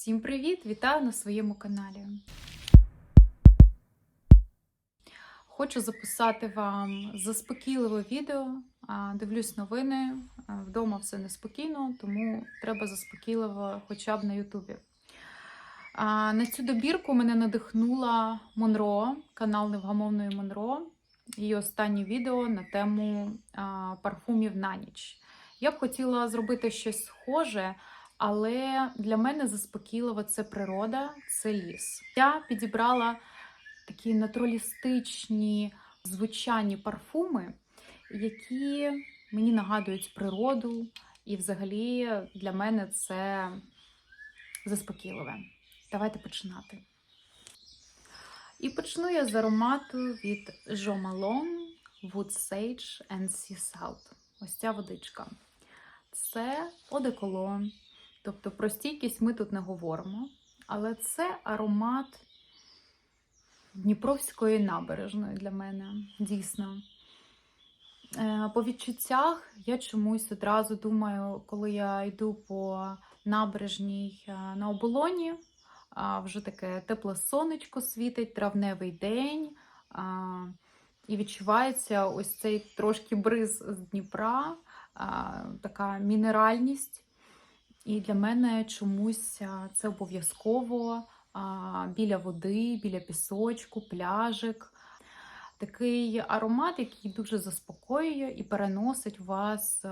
Всім привіт! Вітаю на своєму каналі. Хочу записати вам заспокійливе відео. Дивлюсь новини. Вдома все неспокійно, тому треба заспокійливо хоча б на Ютубі. На цю добірку мене надихнула Монро, канал Невгамовної Монро. Її останнє відео на тему парфумів на ніч. Я б хотіла зробити щось схоже, але для мене заспокійливо це природа, це ліс. Я підібрала такі натуралістичні звучання парфуми, які мені нагадують природу, і взагалі для мене це заспокійливе. Давайте починати. І почну я з аромату від Jo Malone Wood Sage and Sea Salt. Ось ця водичка. Це одеколон. Тобто про стійкість ми тут не говоримо. Але це аромат Дніпровської набережної для мене, дійсно. Е, По відчуттях я чомусь одразу думаю, коли я йду по набережній е, на оболоні, вже таке тепле сонечко світить, травневий день. І відчувається ось цей трошки бриз з Дніпра, така мінеральність. І для мене чомусь це обов'язково біля води, біля пісочку, пляжик. Такий аромат, який дуже заспокоює і переносить вас,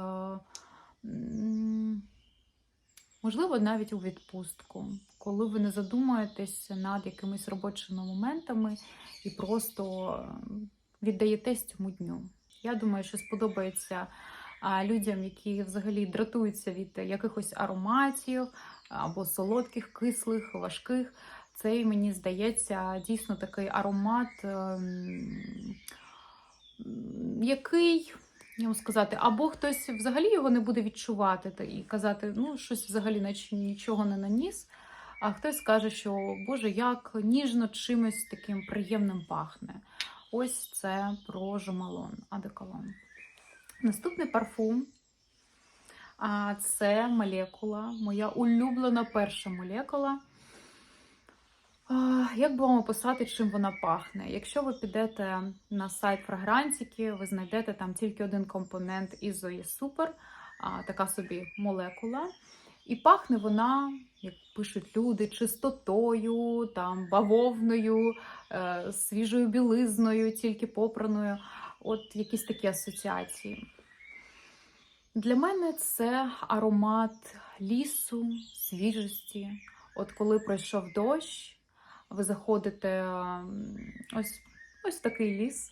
можливо, навіть у відпустку, коли ви не задумуєтесь над якимись робочими моментами і просто віддаєтесь цьому дню. Я думаю, що сподобається людям, які взагалі дратуються від якихось ароматів або солодких, кислих, важких. Цей, мені здається, дійсно такий аромат, ем, який, я можу сказати, або хтось взагалі його не буде відчувати і казати, ну, щось взагалі нічого не наніс. А хтось скаже, що Боже, як ніжно чимось таким приємним пахне. Ось це про Жомалон, адеколон. Наступний парфум. Це молекула, моя улюблена перша молекула. Як би вам описати, чим вона пахне? Якщо ви підете на сайт фрагрантики, ви знайдете там тільки один компонент із Zoe Super, а, така собі молекула. І пахне вона, як пишуть люди, чистотою, там, бавовною, е, свіжою білизною, тільки попраною. От якісь такі асоціації. Для мене це аромат лісу, свіжості. От коли пройшов дощ, ви заходите ось, ось такий ліс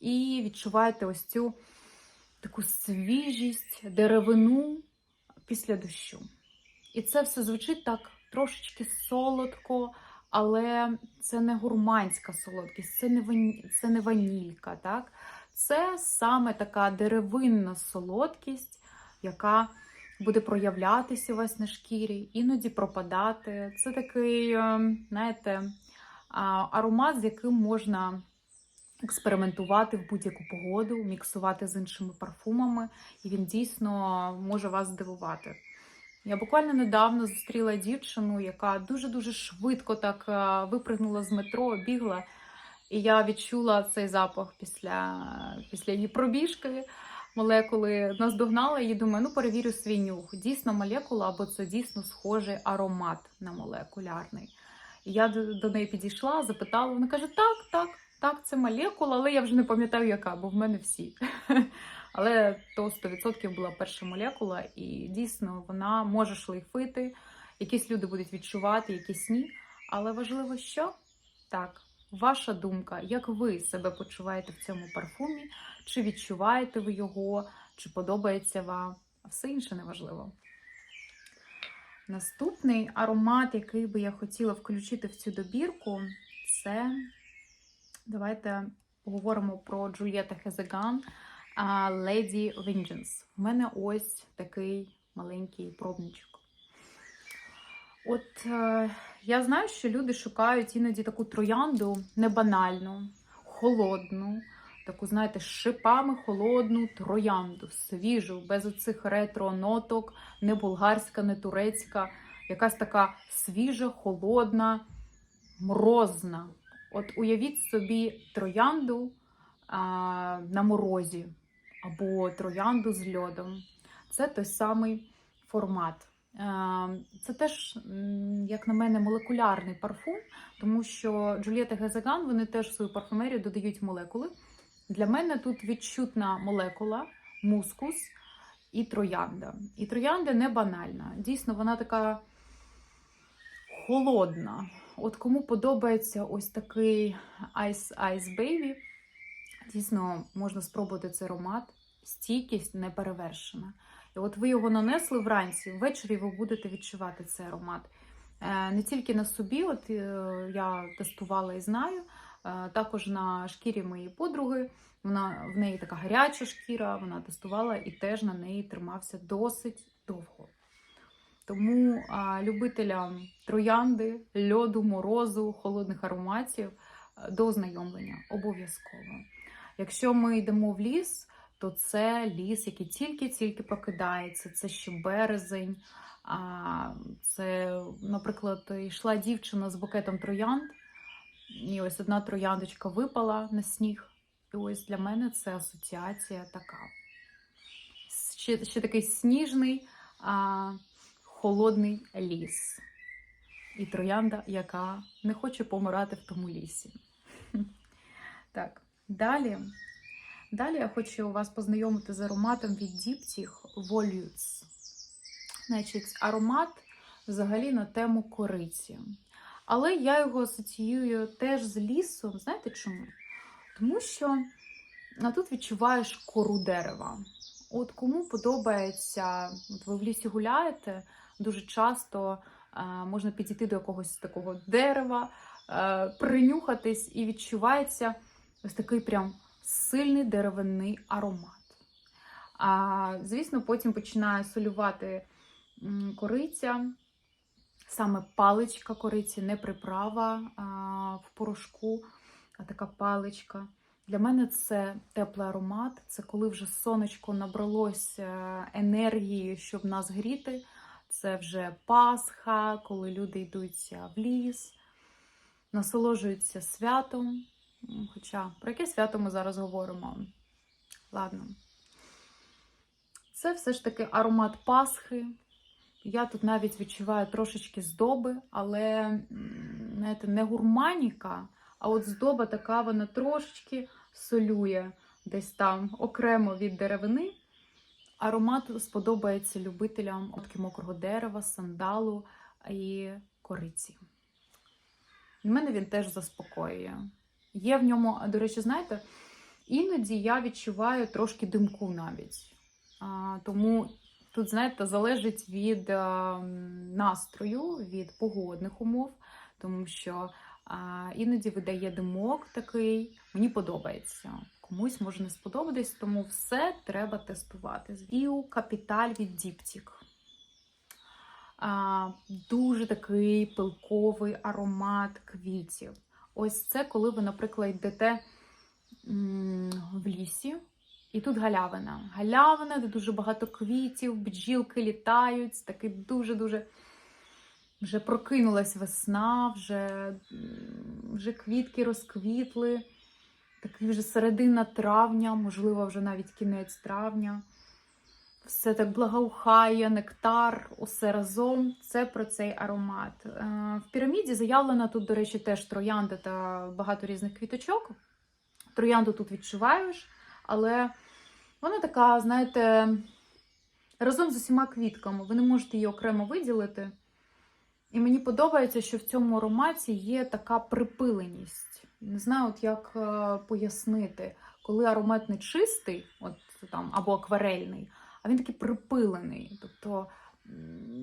і відчуваєте ось цю таку свіжість, деревину після дощу. І це все звучить так трошечки солодко, але це не гурманська солодкість, це не, вані... це не ванілька. Так? Це саме така деревинна солодкість, яка буде проявлятися у вас на шкірі, іноді пропадати. Це такий, е, знаєте, аромат, з яким можна експериментувати в будь-яку погоду, міксувати з іншими парфумами, і він дійсно може вас здивувати. Я буквально недавно зустріла дівчину, яка дуже-дуже швидко так е, випрыгнула з метро, бігла. І я відчула цей запах після, після її пробіжки. Молекули наздогнала її, думаю, ну перевірю свій нюх. Дійсно молекула, або це дійсно схожий аромат на молекулярний. І я до, до неї підійшла, запитала, вона каже: так, так, так, це молекула, але я вже не пам'ятаю, яка, бо в мене всі. Але то 100% була перша молекула, і дійсно вона може шлейфити. Якісь люди будуть відчувати, якісь ні. Але важливо, що так, ваша думка, як ви себе почуваєте в цьому парфумі, чи відчуваєте ви його, чи подобається вам, а все інше неважливо. Наступний аромат, який би я хотіла включити в цю добірку, це давайте поговоримо про Джульєта Хезеган Lady Vengeance. У мене ось такий маленький пробничок. От е, я знаю, що люди шукають іноді таку троянду не банальну, холодну, таку, знаєте, шипами холодну троянду, свіжу, без оцих ретро-ноток, не болгарська, не турецька. якась така свіжа, холодна, морозна. От уявіть собі троянду а, на морозі або троянду з льодом. Це той самий формат. Е, Це теж, як на мене, молекулярний парфум, тому що Джульєта Гезаган вони теж в свою парфумерію додають молекули. Для мене тут відчутна молекула, мускус і троянда. І троянда не банальна. Дійсно, вона така холодна. От кому подобається ось такий Ice Ice Baby, дійсно можна спробувати цей аромат. Стійкість не перевершена. І от ви його нанесли вранці, ввечері ви будете відчувати цей аромат. Е, Не тільки на собі, от е, я тестувала і знаю, е, також на шкірі моєї подруги. Вона в неї така гаряча шкіра, вона тестувала і теж на неї тримався досить довго. Тому а, любителям троянди, льоду, морозу, холодних ароматів до ознайомлення обов'язково. Якщо ми йдемо в ліс, то це ліс, який тільки-тільки прокидається, це ще березень. А, це, наприклад, йшла дівчина з букетом троянд, і ось одна трояндочка випала на сніг. І ось для мене це асоціація така. Ще, ще такий сніжний, а, холодний ліс. І троянда, яка не хоче помирати в тому лісі. Так, далі. Далі я хочу вас познайомити з ароматом від Diptyque Volutes. Значить, аромат взагалі на тему кориці. Але я його асоціюю теж з лісом. Знаєте чому? Тому що тут відчуваєш кору дерева. От кому подобається, от ви в лісі гуляєте, дуже часто е, можна підійти до якогось такого дерева, е, принюхатись, і відчувається ось такий прям сильний деревинний аромат. А, звісно, потім починає солювати кориця, саме паличка кориці, не приправа а, в порошку, а така паличка. Для мене це теплий аромат, це коли вже сонечко набралось е, енергії, щоб нас гріти. Це вже Пасха, коли люди йдуть в ліс, насолоджуються святом. Хоча про яке свято ми зараз говоримо? Ладно. Це все ж таки аромат Пасхи. Я тут навіть відчуваю трошечки здоби, але знаєте, не гурманіка, а от здоба така вона трошечки солює десь там окремо від деревини. Аромат сподобається любителям нотки мокрого дерева, сандалу і кориці. Мене він теж заспокоює. Є в ньому, до речі, знаєте, іноді я відчуваю трошки димку навіть. А, тому тут, знаєте, залежить від а, настрою, від погодних умов, тому що а, іноді видає димок такий, мені подобається. Комусь може не сподобатись, тому все треба тестувати. Віу Капіталь від Діптік. Дуже такий пилковий аромат квітів. Ось це коли ви, наприклад, йдете в лісі, і тут галявина. Галявина, де дуже багато квітів, бджілки літають, такий дуже-дуже вже прокинулась весна, вже, вже квітки розквітли. Такий вже середина травня, можливо, вже навіть кінець травня. Все так благоухає, нектар, усе разом. Це про цей аромат. Е, В піраміді заявлена тут, до речі, теж троянда та багато різних квіточок. Троянду тут відчуваєш, але вона така, знаєте, разом з усіма квітками. Ви не можете її окремо виділити. І мені подобається, що в цьому ароматі є така припиленість. Не знаю, от як е, пояснити, коли аромат не чистий, от там або акварельний, він такий припилений. Тобто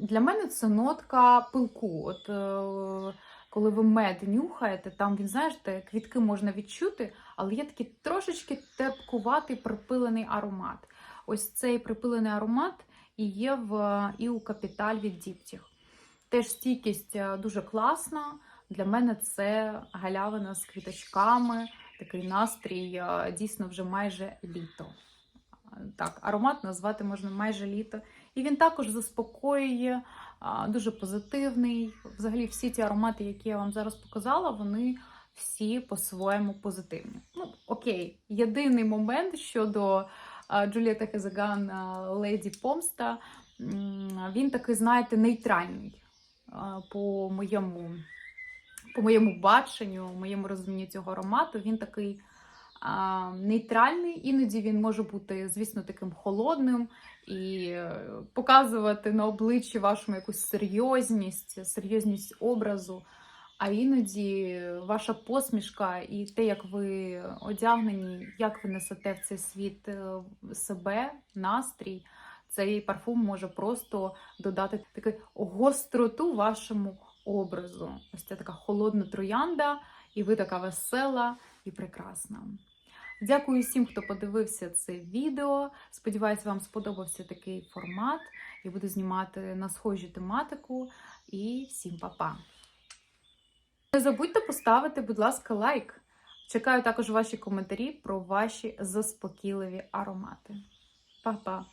для мене це нотка пилку. От е, коли ви мед нюхаєте, там він, знаєте, квітки можна відчути, але є такий трошечки тепкуватий припилений аромат. Ось цей припилений аромат і є в Іу Капіталь від Діптіх. Теж стійкість е, дуже класна. Для мене це галявина з квіточками, такий настрій, е, дійсно вже майже літо. Так, аромат назвати можна майже літо. І він також заспокоює, дуже позитивний. Взагалі, всі ті аромати, які я вам зараз показала, вони всі по-своєму позитивні. Ну, окей, єдиний момент щодо а, Джулієта Хезаган Леді Помста, він такий, знаєте, нейтральний по моєму, по моєму баченню, моєму розумінню цього аромату. Він такий нейтральний, іноді він може бути, звісно, таким холодним і е, показувати на обличчі вашому якусь серйозність, серйозність образу. А іноді ваша посмішка і те, як ви одягнені, як ви несете в цей світ е, себе, настрій, цей парфум може просто додати таку гостроту вашому образу. Ось це така холодна троянда, і ви така весела і прекрасна. Дякую всім, хто подивився це відео. Сподіваюсь, вам сподобався такий формат. Я буду знімати на схожу тематику. І всім па-па! Не забудьте поставити, будь ласка, лайк. Чекаю також ваші коментарі про ваші заспокійливі аромати. Па-па!